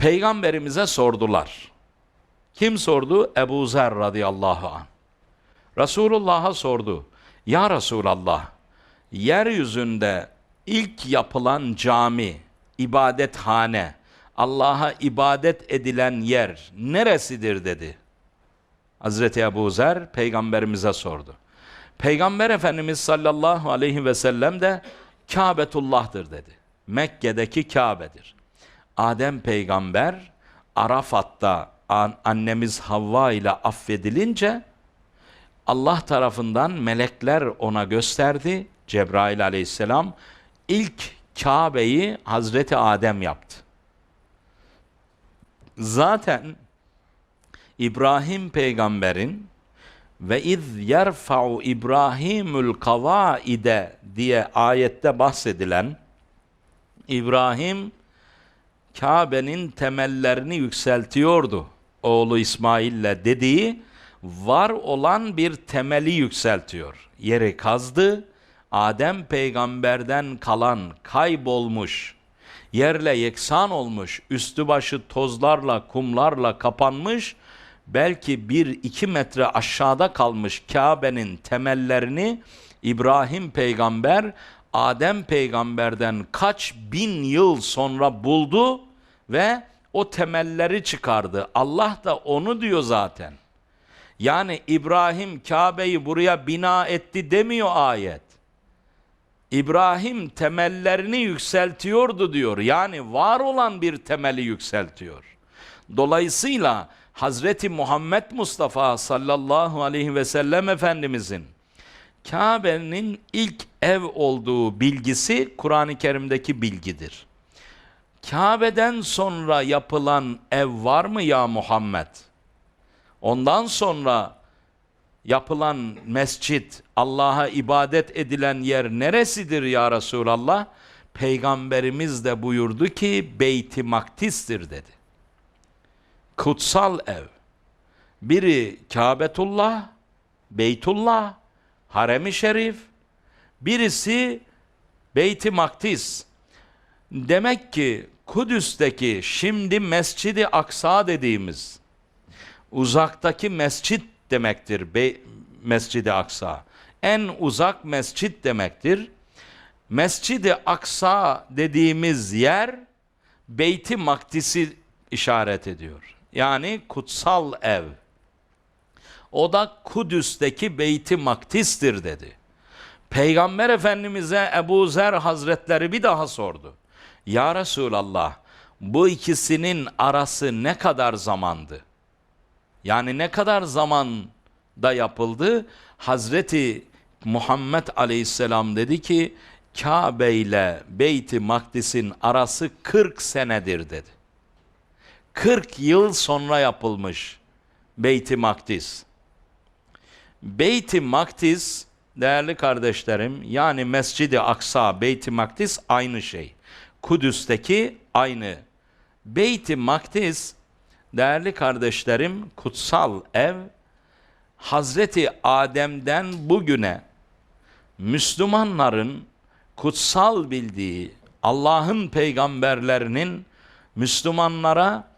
Peygamberimize sordular. Kim sordu? Ebu Zer radıyallahu an. Resulullah'a sordu. Ya Resulallah, yeryüzünde ilk yapılan cami, ibadethane, Allah'a ibadet edilen yer neresidir dedi. Hazreti Ebu Zer peygamberimize sordu. Peygamber Efendimiz sallallahu aleyhi ve sellem de Kabetullah'tır dedi. Mekke'deki Kabe'dir. Adem peygamber Arafat'ta an- annemiz Havva ile affedilince Allah tarafından melekler ona gösterdi. Cebrail aleyhisselam ilk Kabe'yi Hazreti Adem yaptı. Zaten İbrahim peygamberin ve iz yerfa'u İbrahimul kavaide diye ayette bahsedilen İbrahim Kabe'nin temellerini yükseltiyordu oğlu İsmail'le dediği var olan bir temeli yükseltiyor. Yeri kazdı. Adem peygamberden kalan kaybolmuş, yerle yeksan olmuş, üstü başı tozlarla, kumlarla kapanmış, belki bir iki metre aşağıda kalmış Kabe'nin temellerini İbrahim peygamber Adem peygamberden kaç bin yıl sonra buldu ve o temelleri çıkardı. Allah da onu diyor zaten. Yani İbrahim Kabe'yi buraya bina etti demiyor ayet. İbrahim temellerini yükseltiyordu diyor. Yani var olan bir temeli yükseltiyor. Dolayısıyla Hazreti Muhammed Mustafa sallallahu aleyhi ve sellem Efendimizin Kabe'nin ilk ev olduğu bilgisi Kur'an-ı Kerim'deki bilgidir. Kabe'den sonra yapılan ev var mı ya Muhammed? Ondan sonra yapılan mescit, Allah'a ibadet edilen yer neresidir ya Resulallah? Peygamberimiz de buyurdu ki Beyt-i Maktis'tir dedi. Kutsal ev. Biri Kabetullah, Beytullah, Harem-i Şerif, birisi Beyt-i Maktis. Demek ki Kudüs'teki şimdi Mescid-i Aksa dediğimiz uzaktaki mescit demektir Be Mescid-i Aksa. En uzak mescit demektir. Mescid-i Aksa dediğimiz yer Beyt-i Makdis'i işaret ediyor. Yani kutsal ev. O da Kudüs'teki Beyt-i Maktis'tir dedi. Peygamber Efendimiz'e Ebu Zer Hazretleri bir daha sordu. Ya Resulallah bu ikisinin arası ne kadar zamandı? Yani ne kadar zamanda yapıldı? Hazreti Muhammed Aleyhisselam dedi ki Kabe ile Beyt-i Makdis'in arası 40 senedir dedi. 40 yıl sonra yapılmış Beyt-i Makdis. Beyt-i Makdis değerli kardeşlerim yani Mescid-i Aksa, Beyt-i Makdis aynı şey. Kudüs'teki aynı. Beyt-i Makdis değerli kardeşlerim kutsal ev Hazreti Adem'den bugüne Müslümanların kutsal bildiği Allah'ın peygamberlerinin Müslümanlara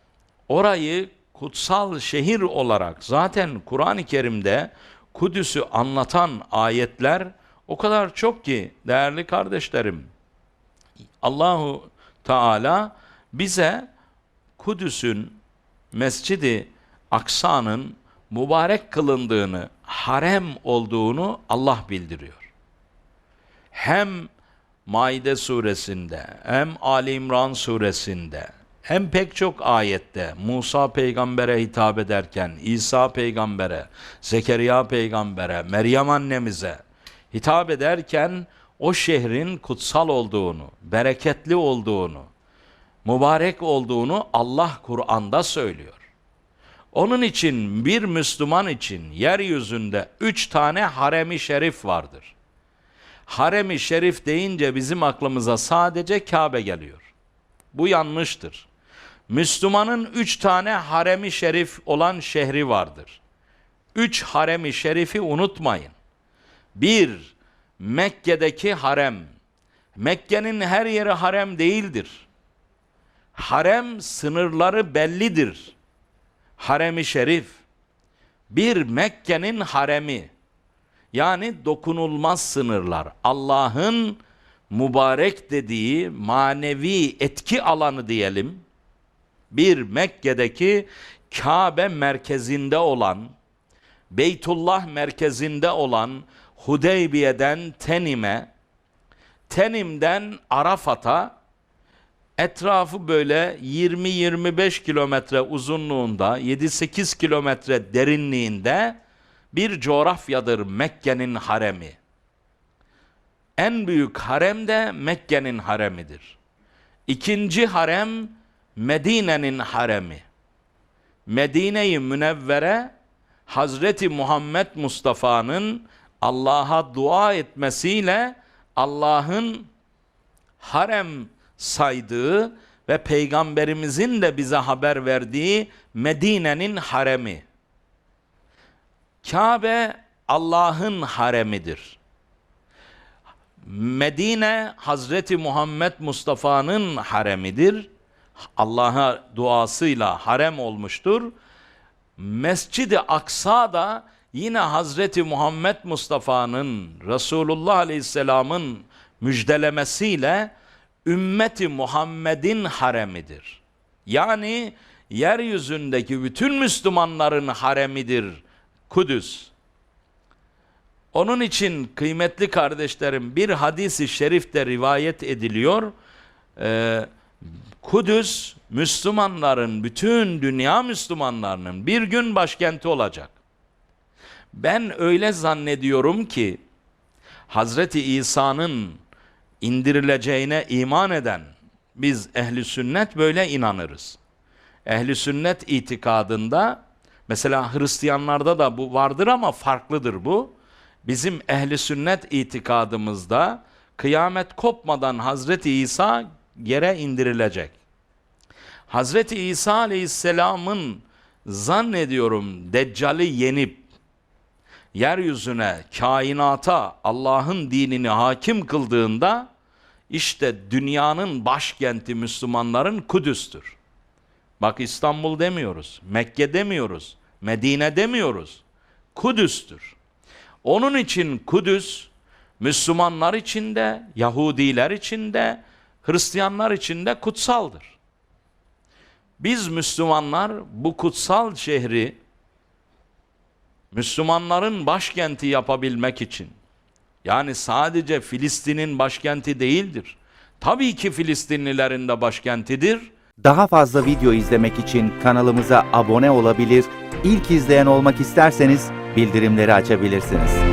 orayı kutsal şehir olarak zaten Kur'an-ı Kerim'de Kudüs'ü anlatan ayetler o kadar çok ki değerli kardeşlerim Allahu Teala bize Kudüs'ün Mescidi Aksa'nın mübarek kılındığını, harem olduğunu Allah bildiriyor. Hem Maide suresinde, hem Ali İmran suresinde, hem pek çok ayette Musa peygambere hitap ederken, İsa peygambere, Zekeriya peygambere, Meryem annemize hitap ederken o şehrin kutsal olduğunu, bereketli olduğunu, mübarek olduğunu Allah Kur'an'da söylüyor. Onun için bir Müslüman için yeryüzünde üç tane haremi şerif vardır. Haremi şerif deyince bizim aklımıza sadece Kabe geliyor. Bu yanlıştır. Müslümanın üç tane haremi şerif olan şehri vardır. Üç haremi şerifi unutmayın. Bir, Mekke'deki harem. Mekke'nin her yeri harem değildir. harem sınırları bellidir. Haremi şerif. Bir Mekke'nin haremi. Yani dokunulmaz sınırlar. Allah'ın mübarek dediği manevi etki alanı diyelim. Bir Mekke'deki Kabe merkezinde olan, Beytullah merkezinde olan Hudeybiye'den Tenim'e, Tenim'den Arafat'a etrafı böyle 20-25 kilometre uzunluğunda, 7-8 kilometre derinliğinde bir coğrafyadır Mekke'nin haremi. En büyük harem de Mekke'nin haremidir. İkinci harem Medine'nin haremi. Medine-i Münevvere Hazreti Muhammed Mustafa'nın Allah'a dua etmesiyle Allah'ın harem saydığı ve peygamberimizin de bize haber verdiği Medine'nin haremi. Kabe Allah'ın haremidir. Medine Hazreti Muhammed Mustafa'nın haremidir. Allah'a duasıyla harem olmuştur. Mescid-i Aksa da yine Hazreti Muhammed Mustafa'nın Resulullah Aleyhisselam'ın müjdelemesiyle ümmeti Muhammed'in haremidir. Yani yeryüzündeki bütün Müslümanların haremidir Kudüs. Onun için kıymetli kardeşlerim bir hadisi şerifte rivayet ediliyor. Ee, Kudüs Müslümanların, bütün dünya Müslümanlarının bir gün başkenti olacak. Ben öyle zannediyorum ki Hazreti İsa'nın indirileceğine iman eden biz ehli sünnet böyle inanırız. Ehli sünnet itikadında mesela Hristiyanlarda da bu vardır ama farklıdır bu. Bizim ehli sünnet itikadımızda kıyamet kopmadan Hazreti İsa yere indirilecek. Hazreti İsa Aleyhisselam'ın zannediyorum Deccal'i yenip yeryüzüne, kainata Allah'ın dinini hakim kıldığında işte dünyanın başkenti Müslümanların Kudüs'tür. Bak İstanbul demiyoruz, Mekke demiyoruz, Medine demiyoruz. Kudüs'tür. Onun için Kudüs Müslümanlar için de, Yahudiler için de, Hristiyanlar için de kutsaldır. Biz Müslümanlar bu kutsal şehri Müslümanların başkenti yapabilmek için yani sadece Filistin'in başkenti değildir. Tabii ki Filistinlilerin de başkentidir. Daha fazla video izlemek için kanalımıza abone olabilir, ilk izleyen olmak isterseniz bildirimleri açabilirsiniz.